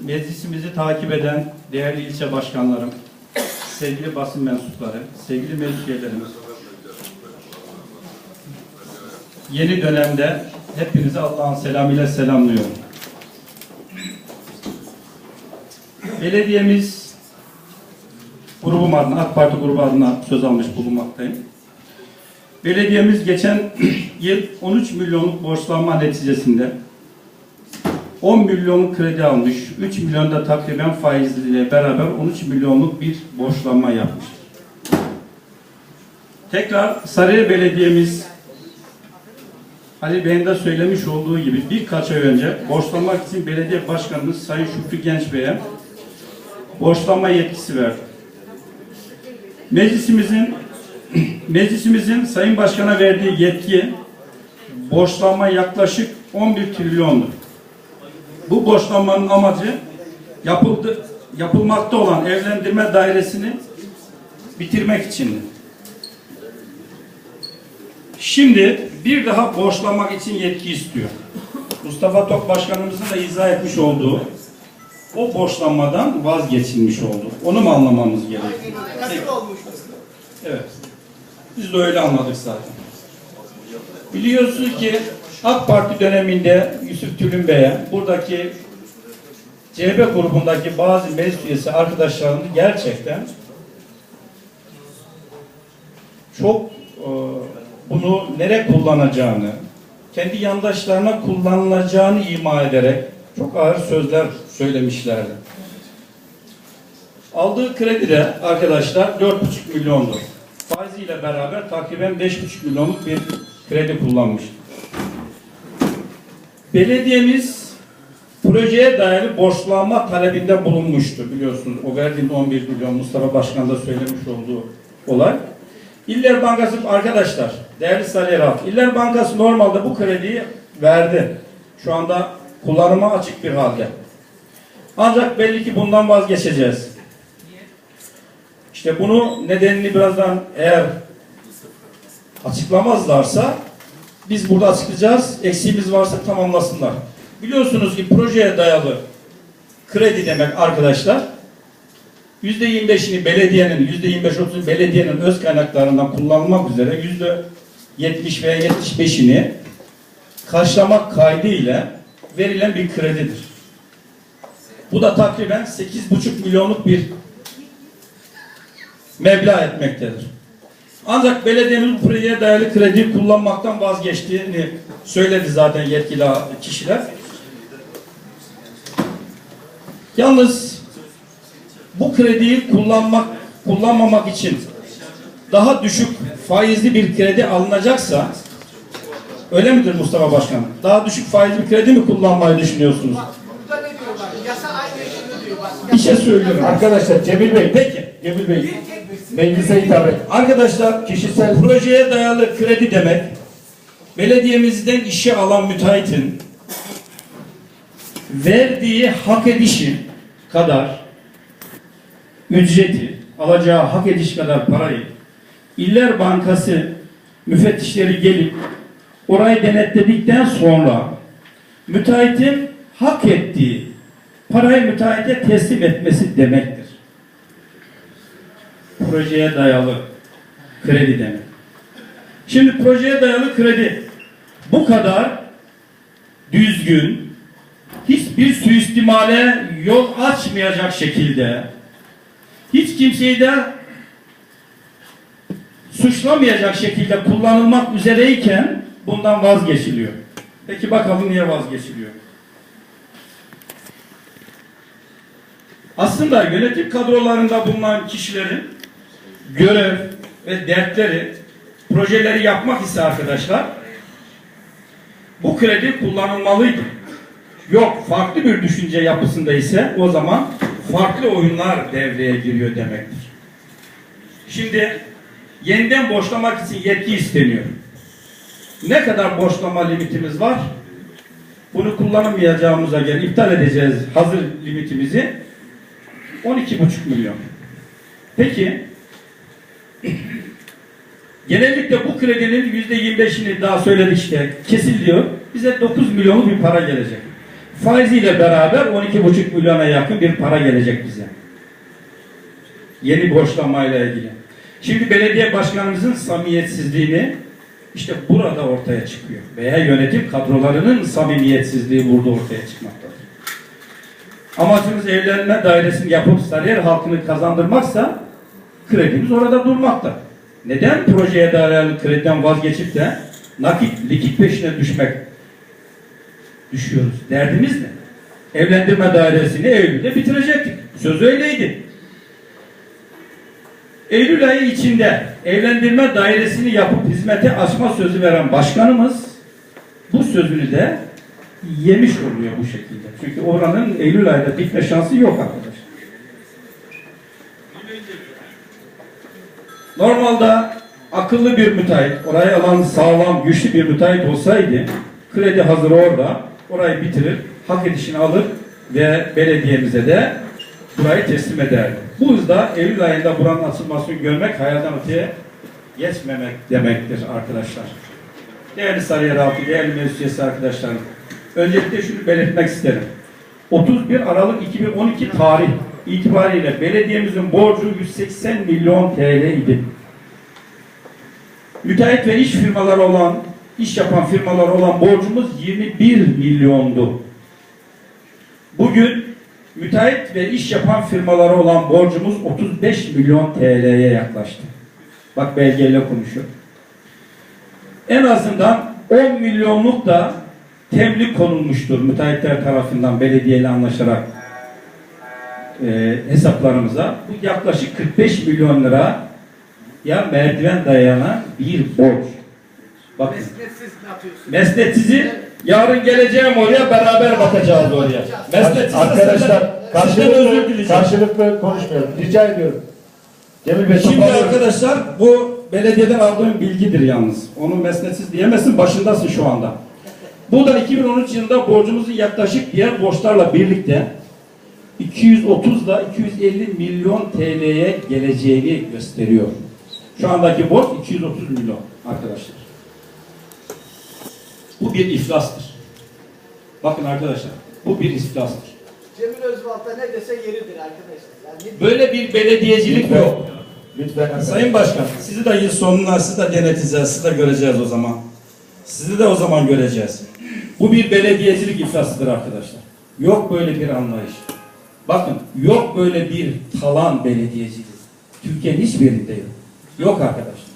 meclisimizi takip eden değerli ilçe başkanlarım, sevgili basın mensupları, sevgili meclis üyelerimiz, yeni dönemde hepinizi Allah'ın selamıyla selamlıyorum. Belediyemiz grubum adına, AK Parti grubu adına söz almış bulunmaktayım. Belediyemiz geçen yıl 13 milyonluk borçlanma neticesinde 10 milyonluk kredi almış, 3 milyon da takriben faizliyle beraber 13 milyonluk bir borçlanma yapmıştır. Tekrar Sarıyer Belediye'miz Ali Bey'in de söylemiş olduğu gibi birkaç ay önce borçlanmak için belediye başkanımız Sayın Şükrü Genç Bey'e borçlanma yetkisi verdi. Meclisimizin meclisimizin Sayın Başkan'a verdiği yetki borçlanma yaklaşık 11 trilyondur. Bu borçlanmanın amacı yapıldı, yapılmakta olan evlendirme dairesini bitirmek içindi. Şimdi bir daha borçlanmak için yetki istiyor. Mustafa Tok Başkanımızın da izah etmiş olduğu o borçlanmadan vazgeçilmiş oldu. Onu mu anlamamız gerekiyor? Nasıl olmuş? Evet. Biz de öyle anladık zaten. Biliyorsunuz ki AK Parti döneminde Yusuf Tülün Bey'e buradaki CHP grubundaki bazı meclis üyesi arkadaşlarını gerçekten çok e, bunu nereye kullanacağını, kendi yandaşlarına kullanılacağını ima ederek çok ağır sözler söylemişlerdi. Aldığı kredi de arkadaşlar 4,5 milyondu. Faiziyle beraber takriben 5,5 milyonluk bir kredi kullanmış. Belediyemiz projeye dair borçlanma talebinde bulunmuştu biliyorsunuz. O verdiğinde 11 milyon Mustafa Başkan da söylemiş olduğu olay. İller Bankası arkadaşlar, değerli Sarıyer halk, İller Bankası normalde bu krediyi verdi. Şu anda kullanıma açık bir halde. Ancak belli ki bundan vazgeçeceğiz. İşte bunu nedenini birazdan eğer açıklamazlarsa biz burada açıklayacağız. Eksiğimiz varsa tamamlasınlar. Biliyorsunuz ki projeye dayalı kredi demek arkadaşlar yüzde 25'ini belediyenin, yüzde 25-30'unu belediyenin öz kaynaklarından kullanılmak üzere yüzde 70 veya 75'ini karşılamak kaydıyla verilen bir kredidir. Bu da takriben 8,5 milyonluk bir meblağ etmektedir. Ancak belediyemiz bu projeye dayalı kredi kullanmaktan vazgeçtiğini söyledi zaten yetkili kişiler. Yalnız bu krediyi kullanmak kullanmamak için daha düşük faizli bir kredi alınacaksa öyle midir Mustafa Başkan? Daha düşük faizli bir kredi mi kullanmayı düşünüyorsunuz? Burada ne diyorlar? Yasa aynı şunu diyor. Bak, Bir şey söylüyorum. Arkadaşlar Cemil Bey, Peki. Cemil Bey, meclise hitap et. Arkadaşlar kişisel projeye dayalı kredi demek belediyemizden işe alan müteahhitin verdiği hak edişi kadar ücreti alacağı hak ediş kadar parayı İller Bankası müfettişleri gelip orayı denetledikten sonra müteahhitin hak ettiği parayı müteahhite teslim etmesi demektir projeye dayalı kredi demek. Şimdi projeye dayalı kredi bu kadar düzgün, hiçbir suistimale yol açmayacak şekilde, hiç kimseyi de suçlamayacak şekilde kullanılmak üzereyken bundan vazgeçiliyor. Peki bakalım niye vazgeçiliyor? Aslında yönetim kadrolarında bulunan kişilerin görev ve dertleri, projeleri yapmak ise arkadaşlar bu kredi kullanılmalıydı. Yok farklı bir düşünce yapısında ise o zaman farklı oyunlar devreye giriyor demektir. Şimdi yeniden borçlamak için yetki isteniyor. Ne kadar borçlama limitimiz var? Bunu kullanamayacağımıza göre iptal edeceğiz hazır limitimizi. 12,5 milyon. Peki genellikle bu kredinin yüzde 25'ini daha söyledik işte kesiliyor. Bize 9 milyonluk bir para gelecek. Faiziyle beraber 12,5 milyona yakın bir para gelecek bize. Yeni borçlanmayla ilgili. Şimdi belediye başkanımızın samimiyetsizliğini işte burada ortaya çıkıyor. Veya yönetim kadrolarının samimiyetsizliği burada ortaya çıkmaktadır. Amacımız evlenme dairesini yapıp Sarıyer halkını kazandırmaksa kredimiz orada durmakta. Neden projeye dayalı krediden vazgeçip de nakit, likit peşine düşmek düşüyoruz? Derdimiz ne? Evlendirme dairesini Eylül'de bitirecektik. Söz öyleydi. Eylül ayı içinde evlendirme dairesini yapıp hizmete açma sözü veren başkanımız bu sözünü de yemiş oluyor bu şekilde. Çünkü oranın Eylül ayında bitme şansı yok arkadaşlar. Normalde akıllı bir müteahhit, orayı alan sağlam, güçlü bir müteahhit olsaydı kredi hazır orada, orayı bitirir, hak edişini alır ve belediyemize de burayı teslim ederdi. Bu hızda Eylül ayında buranın açılmasını görmek hayalden öteye geçmemek demektir arkadaşlar. Değerli Sarıyer halkı, değerli meclis arkadaşlarım. Öncelikle şunu belirtmek isterim. 31 Aralık 2012 tarih itibariyle belediyemizin borcu 180 milyon TL idi. Müteahhit ve iş firmaları olan, iş yapan firmalar olan borcumuz 21 milyondu. Bugün müteahhit ve iş yapan firmalara olan borcumuz 35 milyon TL'ye yaklaştı. Bak belgeyle konuşuyor. En azından 10 milyonluk da temlik konulmuştur müteahhitler tarafından belediyeyle anlaşarak e, hesaplarımıza. Bu yaklaşık 45 milyon lira ya merdiven dayanan bir borç. Bakın Mesnetsiz ne yapıyorsun? mesnetsizi yarın geleceğim oraya beraber bakacağız oraya. Mesnetsizi Arkadaşlar karşılıklı, karşılıklı konuşmayalım. Rica ediyorum. Cemil Bey Şimdi arkadaşlar bu belediyeden aldığım bilgidir yalnız. Onu mesnetsiz diyemezsin başındasın şu anda. Bu da 2013 yılında borcumuzun yaklaşık diğer borçlarla birlikte 230 ile 250 milyon TL'ye geleceğini gösteriyor. Şu andaki borç 230 milyon arkadaşlar. Bu bir iflastır. Bakın arkadaşlar bu bir iflastır. Cemil Özbalta ne dese yeridir arkadaşlar. Yani ne Böyle bir belediyecilik Lütfen. yok. Lütfen. Sayın Başkan, sizi de yıl sonuna sizi de deneteceğiz, sizi de göreceğiz o zaman. Sizi de o zaman göreceğiz. Bu bir belediyecilik iflasıdır arkadaşlar. Yok böyle bir anlayış. Bakın, yok böyle bir talan belediyeciliği. Türkiye'nin hiçbirinde yok. Yok arkadaşlar.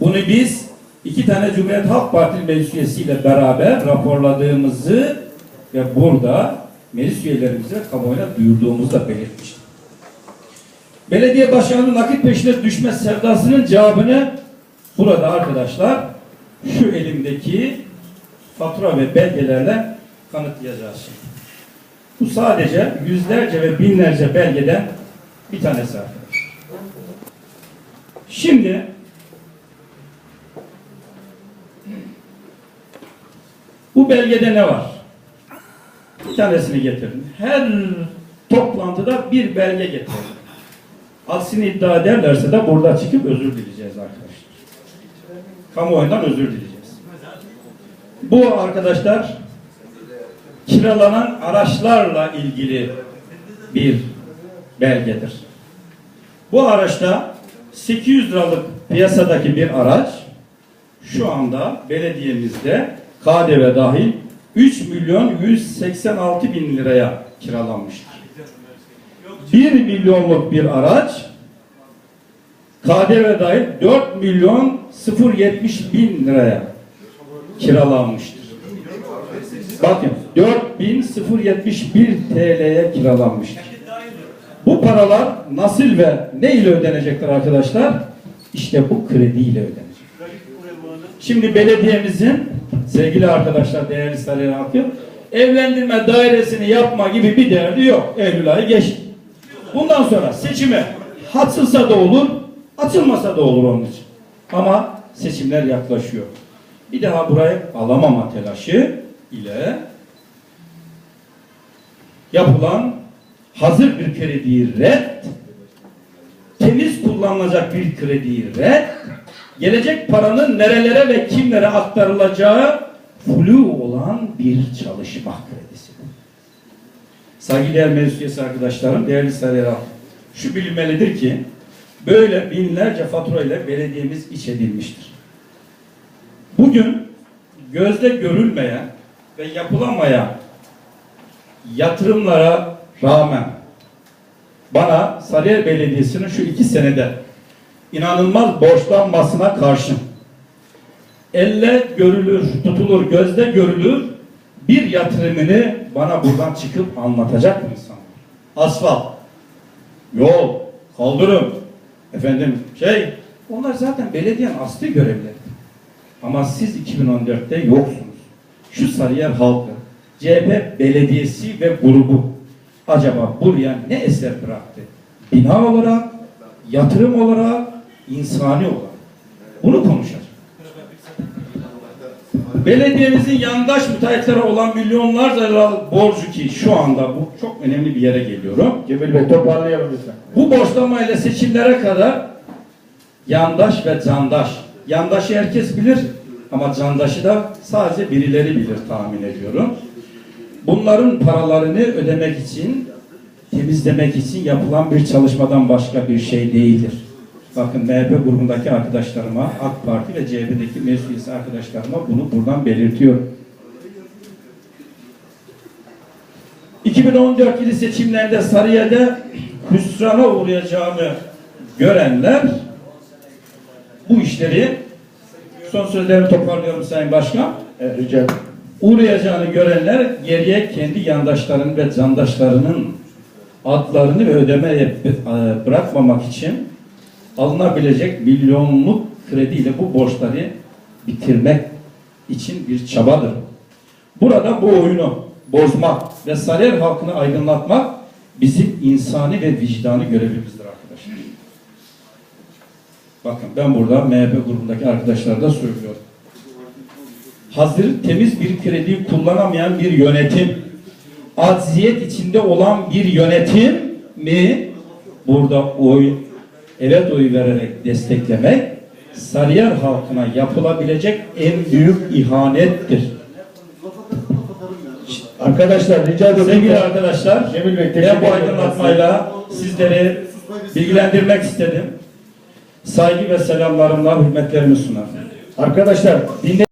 Bunu biz iki tane Cumhuriyet Halk Partili meclis üyesiyle beraber raporladığımızı ve burada meclis üyelerimize kamuoyuna duyurduğumuzu da belirtmiştik. Belediye başkanının nakit peşine düşme sevdasının cevabını burada arkadaşlar şu elimdeki fatura ve belgelerle kanıtlayacağız şimdi. Bu sadece yüzlerce ve binlerce belgeden bir tanesi arkadaşlar. Şimdi bu belgede ne var? Bir tanesini getirdim. Her toplantıda bir belge getirdim. Aksini iddia ederlerse de burada çıkıp özür dileyeceğiz arkadaşlar. Kamuoyundan özür dileyeceğiz. Bu arkadaşlar kiralanan araçlarla ilgili bir belgedir. Bu araçta 800 liralık piyasadaki bir araç şu anda belediyemizde KDV dahil 3 milyon 186 bin liraya kiralanmıştır. 1 milyonluk bir araç KDV dahil 4 milyon 070 bin liraya kiralanmıştır. Bakın 4071 TL'ye kiralanmıştır. Bu paralar nasıl ve ne ile ödenecektir arkadaşlar? İşte bu krediyle ödenecek. Şimdi belediyemizin sevgili arkadaşlar değerli Sarıyer halkı evlendirme dairesini yapma gibi bir derdi yok. Eylül ayı geçti. Bundan sonra seçime atılsa da olur, atılmasa da olur onun için. Ama seçimler yaklaşıyor. Bir daha burayı alamama telaşı ile yapılan hazır bir krediyi red, temiz kullanılacak bir krediyi red, gelecek paranın nerelere ve kimlere aktarılacağı flu olan bir çalışma kredisi. Saygıdeğer meclis üyesi arkadaşlarım, değerli halkı. Şu bilinmelidir ki böyle binlerce fatura ile belediyemiz iç edilmiştir. Bugün gözde görülmeyen ve yapılamayan yatırımlara rağmen bana Sarıyer Belediyesi'nin şu iki senede inanılmaz borçlanmasına karşın elle görülür, tutulur, gözde görülür bir yatırımını bana buradan çıkıp anlatacak mı insan? Asfalt, yol, kaldırım, efendim şey, onlar zaten belediyenin asli görevleri. Ama siz 2014'te yoksunuz. Şu Sarıyer halkı, CHP belediyesi ve grubu acaba buraya ne eser bıraktı? Bina olarak, yatırım olarak, insani olarak. Bunu konuşacağız. Belediyemizin yandaş müteahhitlere olan milyonlarca lira borcu ki şu anda bu çok önemli bir yere geliyorum. Cemil Bey toparlayalım lütfen. Bu borçlamayla seçimlere kadar yandaş ve candaş. Yandaşı herkes bilir ama candaşı da sadece birileri bilir tahmin ediyorum. Bunların paralarını ödemek için, temizlemek için yapılan bir çalışmadan başka bir şey değildir. Bakın MHP grubundaki arkadaşlarıma, AK Parti ve CHP'deki meclis arkadaşlarıma bunu buradan belirtiyorum. 2014 yılı seçimlerde Sarıyer'de hüsrana uğrayacağını görenler bu işleri son sözlerimi toparlıyorum Sayın Başkan. Evet, rica ederim. Uğrayacağını görenler geriye kendi yandaşlarının ve candaşlarının adlarını ve ödemeye e, bırakmamak için alınabilecek milyonluk krediyle bu borçları bitirmek için bir çabadır. Burada bu oyunu bozmak ve Sarıyer halkını aydınlatmak bizim insani ve vicdani görevimizdir. Bakın ben burada MHP grubundaki arkadaşlara da söylüyorum. Hazır temiz bir krediyi kullanamayan bir yönetim, acziyet içinde olan bir yönetim mi burada oy, evet oyu vererek desteklemek Sarıyer halkına yapılabilecek en büyük ihanettir. Arkadaşlar rica ediyorum. Sevgili arkadaşlar, Cemil Bey, ben bu aydınlatmayla sizleri bilgilendirmek istedim. Saygı ve selamlarımla hürmetlerimi sunar. Arkadaşlar dinle